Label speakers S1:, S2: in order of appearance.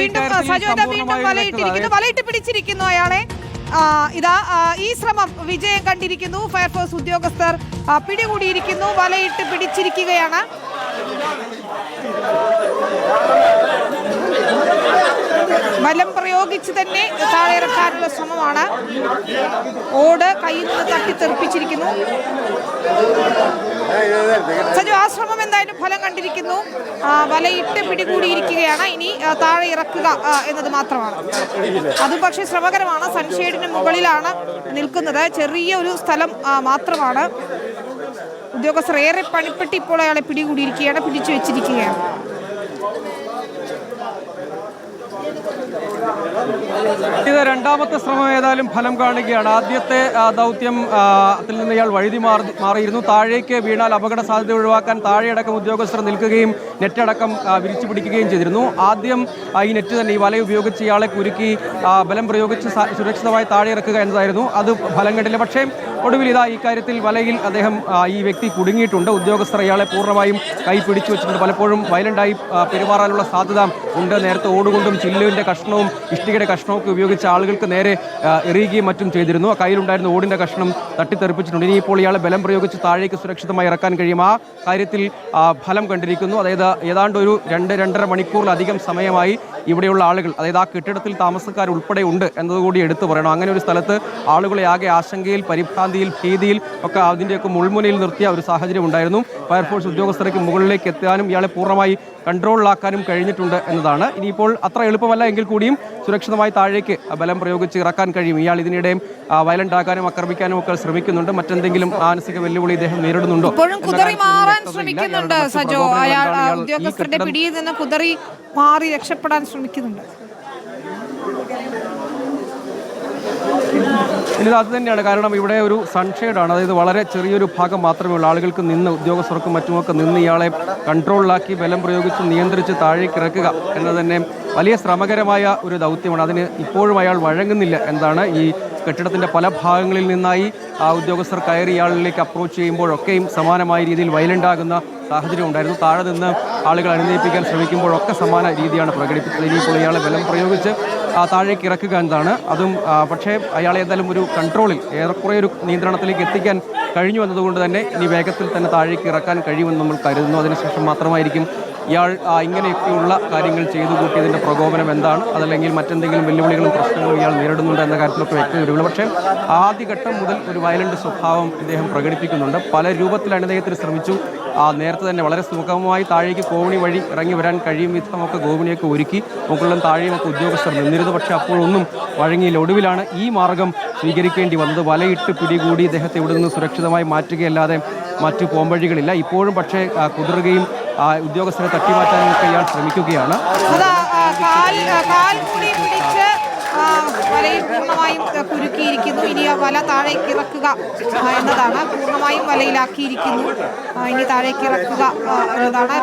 S1: വീണ്ടും സജു ഇതാ വീണ്ടും വലയിട്ടിരിക്കുന്നു. വലയിട്ട് പിടിച്ചിരിക്കുന്നു അയാളെ. ഇതാ ഈ ശ്രമം വിജയം കണ്ടിരിക്കുന്നു. ഫയർഫോഴ്സ് ഉദ്യോഗസ്ഥർ പിടികൂടിയിരിക്കുന്നു. വലയിട്ട് പിടിച്ചിരിക്കുകയാണ്. ബലം പ്രയോഗിച്ച് തന്നെ താഴെ ഇറക്കാനുള്ള ശ്രമമാണ്. ഓട് കയ്യിൽ നിന്ന് തട്ടിത്തെറിപ്പിച്ചിരിക്കുന്നു സജു ആ ശ്രമം എന്തായാലും ഫലം കണ്ടിരിക്കുന്നു. വലയിട്ട് പിടികൂടിയിരിക്കുകയാണ്. ഇനി താഴെ ഇറക്കുക എന്നത് മാത്രമാണ്. അതും പക്ഷേ ശ്രമകരമാണ്. സൺഷെയ്ഡിന് മുകളിലാണ് നിൽക്കുന്നത്. ചെറിയ ഒരു സ്ഥലം മാത്രമാണ്. ഉദ്യോഗസ്ഥർ ഏറെ പണിപ്പെട്ട് ഇപ്പോൾ അയാളെ പിടികൂടിയിരിക്കുകയാണ് പിടിച്ചു വെച്ചിരിക്കുകയാണ്.
S2: ഇത് രണ്ടാമത്തെ ശ്രമം ഏതായാലും ഫലം കാണുകയാണ്. ആദ്യത്തെ ദൗത്യം അതിൽ നിന്ന് ഇയാൾ വഴുതി മാറി മാറിയിരുന്നു. താഴേക്ക് വീണാൽ അപകട സാധ്യത ഒഴിവാക്കാൻ താഴെയടക്കം ഉദ്യോഗസ്ഥർ നിൽക്കുകയും നെറ്റടക്കം അടക്കം വിരിച്ചു പിടിക്കുകയും ചെയ്തിരുന്നു. ആദ്യം ഈ നെറ്റ് തന്നെ ഈ വല ഉപയോഗിച്ച് ഇയാളെ കുരുക്കി ബലം പ്രയോഗിച്ച് സുരക്ഷിതമായി താഴെ ഇറക്കുക എന്നതായിരുന്നു. അത് ഫലം കണ്ടില്ല. പക്ഷേ ഒടുവിൽ ഇതാ ഈ കാര്യത്തിൽ വലയിൽ അദ്ദേഹം ഈ വ്യക്തി കുടുങ്ങിയിട്ടുണ്ട്. ഉദ്യോഗസ്ഥർ ഇയാളെ പൂർണമായും കൈ പിടിച്ചു വെച്ചിട്ടുണ്ട്. പലപ്പോഴും വയലന്റായി പെരുമാറാനുള്ള സാധ്യത ഉണ്ട്. നേരത്തെ ഓടുകൊണ്ടും ചില്ലുവിന്റെ കഷ്ണവും ഇഷ്ടികയുടെ കഷ്ണവും ഉപയോഗിച്ച് ആളുകൾക്ക് നേരെ എറിയുകയും മറ്റും ചെയ്തിരുന്നു. കയ്യിലുണ്ടായിരുന്ന ഓടിന്റെ കഷ്ണം തട്ടിത്തെറിപ്പിച്ചിട്ടുണ്ട്. ഇനിയിപ്പോൾ ഇയാളെ ബലം പ്രയോഗിച്ച് താഴേക്ക് സുരക്ഷിതമായി ഇറക്കാൻ കഴിയും. ആ കാര്യത്തിൽ ഫലം കണ്ടിരിക്കുന്നു. അതായത് ഏതാണ്ട് ഒരു രണ്ട് രണ്ടര മണിക്കൂറിലധികം സമയമായി ഇവിടെയുള്ള ആളുകൾ അതായത് ആ കെട്ടിടത്തിൽ താമസക്കാർ ഉൾപ്പെടെ ഉണ്ട് എന്നതുകൂടി എടുത്തു പറയണം. അങ്ങനെ ഒരു സ്ഥലത്ത് ആളുകളെ ആകെ ആശങ്കയിൽ പരിഭ്രാന്തിയിൽ ഭീതിയിൽ ഒക്കെ അതിന്റെയൊക്കെ മുൾമുനയിൽ നിർത്തിയ ഒരു സാഹചര്യം ഉണ്ടായിരുന്നു. ഫയർഫോഴ്സ് ഉദ്യോഗസ്ഥർക്ക് മുകളിലേക്ക് എത്താനും ഇയാളെ പൂർണമായി കൺട്രോളിലാക്കാനും കഴിഞ്ഞിട്ടുണ്ട് എന്നതാണ്. ഇനിയിപ്പോൾ അത്ര എളുപ്പമല്ല എങ്കിൽ കൂടിയും സുരക്ഷിതമായി താഴേക്ക് ബലം പ്രയോഗിച്ച് ഇറക്കാൻ കഴിയും. ഇയാൾ ഇതിനിടെയും വയലന്റ് ആക്കാനും ആക്രമിക്കാനും ഒക്കെ ശ്രമിക്കുന്നുണ്ട്. മറ്റെന്തെങ്കിലും മാനസിക വെല്ലുവിളി ഇദ്ദേഹം നേരിടുന്നുണ്ടോ.
S1: ശ്രമിക്കുന്നുണ്ട് സജോ. അയാൾ ഉദ്യോഗസ്ഥരുടെ പിടിയിൽ നിന്ന് കുതറി മാറി രക്ഷപ്പെടാൻ ശ്രമിക്കുന്നുണ്ട്.
S2: ഇനി അത് തന്നെയാണ്. കാരണം ഇവിടെ ഒരു സൺഷെയ്ഡാണ് അതായത് വളരെ ചെറിയൊരു ഭാഗം മാത്രമേ ഉള്ളൂ. ആളുകൾക്ക് നിന്ന് ഉദ്യോഗസ്ഥർക്കും മറ്റുമൊക്കെ നിന്ന് ഇയാളെ കൺട്രോളിലാക്കി ബലം പ്രയോഗിച്ച് നിയന്ത്രിച്ച് താഴേക്ക് ഇറക്കുക എന്നത് തന്നെ വലിയ ശ്രമകരമായ ഒരു ദൗത്യമാണ്. അതിന് ഇപ്പോഴും അയാൾ വഴങ്ങുന്നില്ല എന്താണ് ഈ കെട്ടിടത്തിന്റെ പല ഭാഗങ്ങളിൽ നിന്നായി ആ ഉദ്യോഗസ്ഥർ കയറി ഇയാളിലേക്ക് അപ്രോച്ച് ചെയ്യുമ്പോഴൊക്കെയും സമാനമായ രീതിയിൽ വയലന്റ് ആകുന്ന സാഹചര്യം ഉണ്ടായിരുന്നു. താഴെ നിന്ന് ആളുകൾ അനുനയിപ്പിക്കാൻ ശ്രമിക്കുമ്പോഴൊക്കെ സമാന രീതിയാണ് പ്രകടിപ്പിച്ചത്. ഇനിയിപ്പോൾ ഇയാളെ ബലം പ്രയോഗിച്ച് താഴേക്ക് ഇറക്കുക എന്നതാണ്. അതും പക്ഷേ അയാളെ ഏതായാലും ഒരു കൺട്രോളിൽ ഏറെക്കുറെ ഒരു നിയന്ത്രണത്തിലേക്ക് എത്തിക്കാൻ കഴിഞ്ഞു എന്നതുകൊണ്ട് തന്നെ ഇനി വേഗത്തിൽ തന്നെ താഴേക്ക് ഇറക്കാൻ കഴിയുമെന്ന് നമ്മൾ കരുതുന്നു. അതിനുശേഷം മാത്രമായിരിക്കും ഇയാൾ ഇങ്ങനെയൊക്കെയുള്ള കാര്യങ്ങൾ ചെയ്തു കൂട്ടിയതിന്റെ പ്രകോപനം എന്താണ്? അതല്ലെങ്കിൽ മറ്റെന്തെങ്കിലും വെല്ലുവിളികളും പ്രശ്നങ്ങളും ഇയാൾ നേരിടുന്നുണ്ട് എന്ന കാര്യത്തിലൊക്കെ വ്യക്തി വരുള്ളൂ. പക്ഷേ ആദ്യഘട്ടം മുതൽ ഒരു വയലന്റ് സ്വഭാവം ഇദ്ദേഹം പ്രകടിപ്പിക്കുന്നുണ്ട്. പല രൂപത്തിലാണ് ഇദ്ദേഹത്തിന് ശ്രമിച്ചു. നേരത്തെ തന്നെ വളരെ സുഗമമായി താഴേക്ക് കോവണി വഴി ഇറങ്ങി വരാൻ കഴിയും വിധമൊക്കെ ഗോവണിയൊക്കെ ഒരുക്കി. മുകളിലും താഴെയുമൊക്കെ ഉദ്യോഗസ്ഥർ നിന്നിരുന്നു. പക്ഷേ അപ്പോഴൊന്നും വഴങ്ങിയില്ല. ഒടുവിലാണ് ഈ മാർഗം സ്വീകരിക്കേണ്ടി വന്നത്. വലയിട്ട് പിടികൂടി ഇദ്ദേഹത്തെ ഇവിടെ നിന്ന് സുരക്ഷിതമായി മാറ്റുകയല്ലാതെ മറ്റു പോംവഴികളില്ല. ഇപ്പോഴും പക്ഷേ കുതിറുകയും ഉദ്യോഗസ്ഥരെ തട്ടിമാറ്റാനൊക്കെ ഇയാൾ ശ്രമിക്കുകയാണ്.
S1: കാൽ കൂടി പിടിച്ച് ആ, കുരുക്കിയിരിക്കുന്നു ഇനി ആ വല താഴേക്ക് ഇറക്കുക എന്നതാണ് പൂർണമായും വലയിലാക്കിയിരിക്കുന്നു. ഇനി താഴേക്ക് ഇറക്കുക എന്നതാണ്